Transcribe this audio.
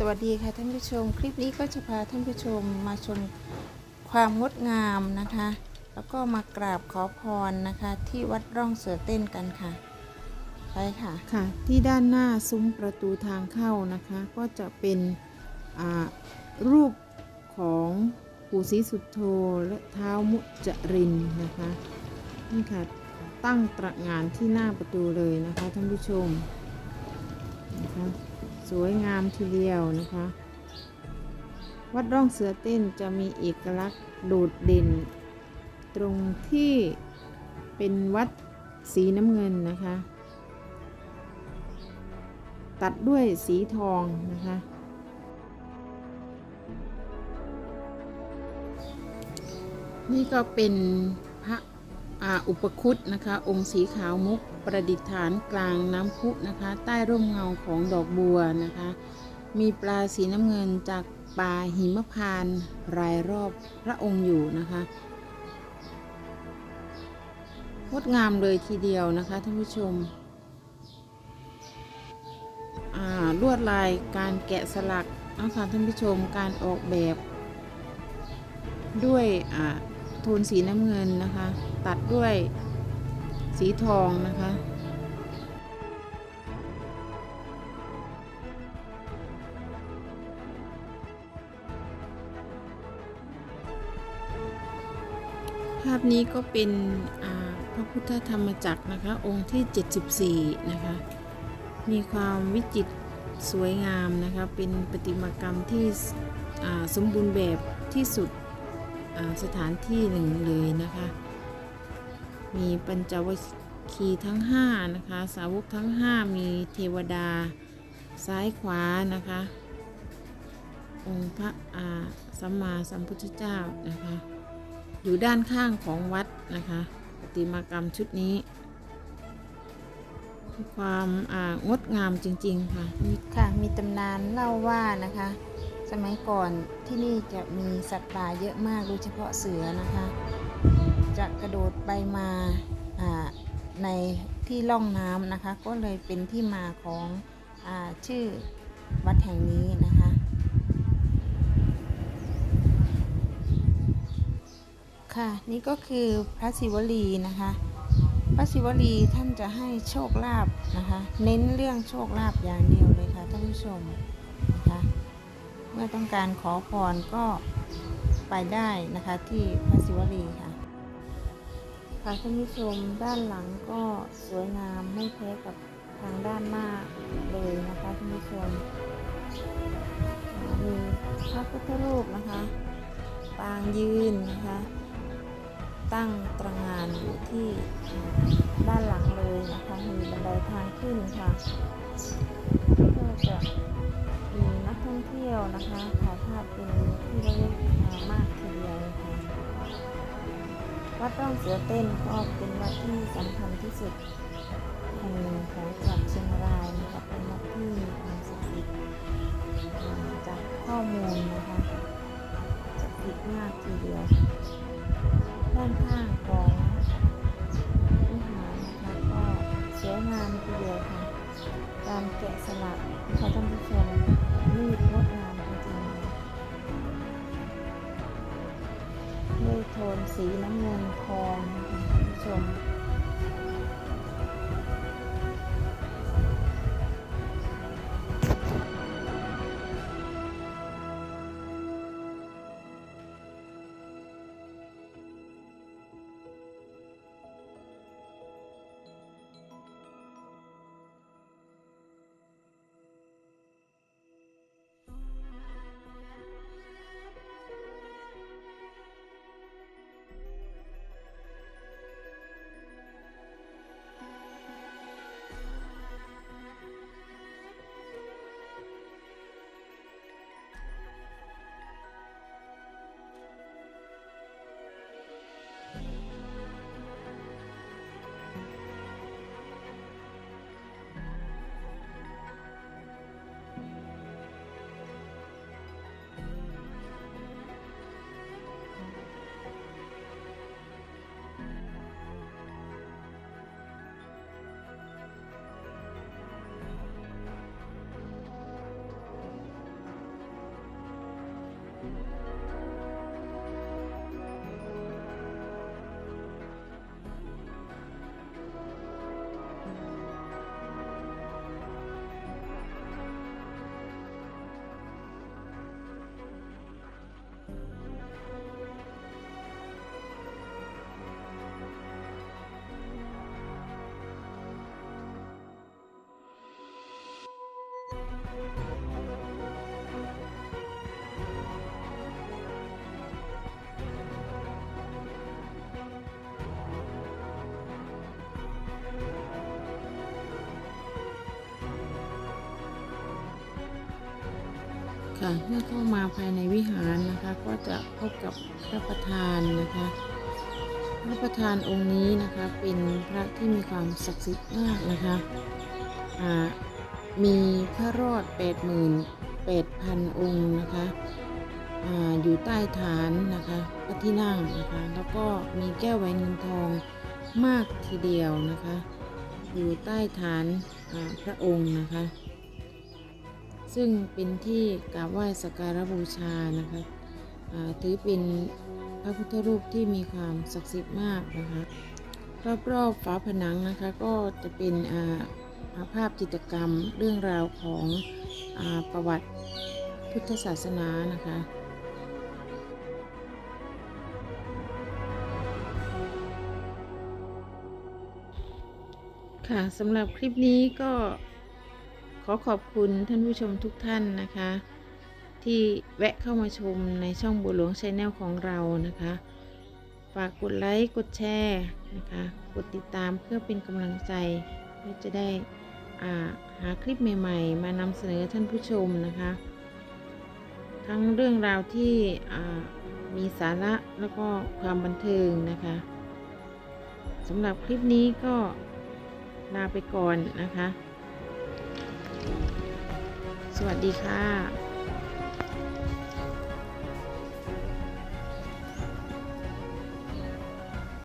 สวัสดีค่ะท่านผู้ชม คลิปนี้ก็จะพาท่านผู้ชมมาชมความงดงามนะคะ แล้วก็มากราบขอพรนะคะ ที่วัดร่องเสือเต้นกันค่ะ ไปค่ะค่ะ ที่ด้านหน้าซุ้มประตูทางเข้านะคะ ก็จะเป็นรูปของปู่ศรีสุดโธและเท้าวมุจรินนะคะนี่ค่ะตั้งตระงานที่หน้าประตูเลยนะคะท่านผู้ชม นะคะสวยงามทีเดียวนะคะ วัดร่องเสือเต้นจะมีเอกลักษณ์โดดเด่น ตรงที่เป็นวัดสีน้ำเงินนะคะ ตัดด้วยสีทองนะคะนี่ก็เป็น อาอุปคุตนะคะ องค์สีขาวมุกประดิษฐานกลางน้ำพุนะคะ ใต้ร่มเงาของดอกบัวนะคะ มีปลาสีน้ำเงินจากป่าหิมพานรายรอบพระองค์อยู่นะคะงดงามเลยทีเดียวนะคะท่านผู้ชมลวดลายการแกะสลักนะคะท่านผู้ชมการออกแบบด้วยอ่า นสีน้ำเงินนะคะ ตัดด้วยสีทองนะคะภาพนี้ก็เป็นพระพุทธธรรมจักรนะคะ องค์ที่ 74 นะคะ มีความวิจิตรสวยงามนะคะ เป็นประติมากรรมที่สมบูรณ์แบบที่สุด สถานที่หนึ่งเลยนะคะ มีปัญจวัคคีทั้ง5นะคะ สาวกทั้ง 5 มีเทวดาซ้ายขวานะคะ องค์พระอาสัมมาสัมพุทธเจ้านะคะ อยู่ด้านข้างของวัดนะคะประติมากรรมชุดนี้ ความงดงามจริง ๆ ค่ะค่ะ มีตำนานเล่าว่านะคะ สมัยก่อนที่นี่จะมีสัตว์ป่าเยอะมากโดยเฉพาะเสือนะคะ จะกระโดดไปมาในที่ล่องน้ำนะคะ ก็เลยเป็นที่มาของอชื่อวัดแห่งนี้นะคะ ค่ะนี่ก็คือพระศิวลีนะคะ พระศิวลีท่านจะให้โชคลาภนะคะ เน้นเรื่องโชคลาภอย่างเดียวเลยค่ะท่านผู้ชม มื่อต้องการขอพรก็ไปได้นะคะที่พระศิวลีค่ะ ค่ะท่านผู้ชมด้านหลังก็สวยงามไม่แพ้กับทางด้านหน้าเลยนะคะท่านผู้ชมอ่ามีพระพุทธรูปนะคะปางยืนนะคะ ตั้งตระงานอยู่ที่ด้านหลังเลยนะคะมีบันไดทางขึ้นค่ะก็จะมีนักท่ องเที่ยวนะคะถ่ายภาพเป็นที่ระลึกมากทีเดียวค่ะวัดร่องเสือเต้นก็เป็นวัดที่สำคัญที่สุดแห่งหนึ่งของจังหวัดเชียงรายนะคะเป็นวัดที่มีความศักดิ์สิทธิ์จากข้อมูล การแกะสลักนะคะท่านผู้ชมมีดงดงามจริงๆด้วยโทนสีน้ำเงินทองนะคะท่านผู้ชม ค่ะเมื่อเข้ามาภายในวิหารนะคะ ก็จะพบกับพระประธานนะคะพระประธานองค์นี้นะคะเป็นพระที่มีความศักดิ์สิทธิ์มากนะคะมีพระรอด88,000 องค์นะคะออยู่ใต้ฐานนะคะพระที่นั่งนะคะแล้วก็มีแก้วแหวนเงินทองมากทีเดียวนะคะ อยู่ใต้ฐานพระองค์นะคะ ซึ่งเป็นที่กราบไหว้สักการะบูชานะคะถือเป็นพระพุทธรูปที่มีความศักดิ์สิทธิ์มากนะคะรอบๆฝาผนังนะคะก็จะเป็นาภาพจิตรกรรมเรื่องราวของอประวัติพุทธศาสนานะคะค่ะสำหรับคลิปนี้ก็ อขอบคุณท่านผู้ชมทุกท่านนะคะ ที่แวะเข้ามาชมในช่องบัวหลวงชแนลของเรานะคะ ฝากกดไลค์กดแชร์นะคะ กดติดตามเพื่อเป็นกำลังใจเพื่อจะได้อาหาคลิปใหม่ ๆ มานำเสนอท่านผู้ชมนะคะ ทั้งเรื่องราวที่มีสาระแล้วก็ความบันเทิงนะคะสำหรับคลิปนี้ก็ลาไปก่อนนะคะ สวัสดีค่ะ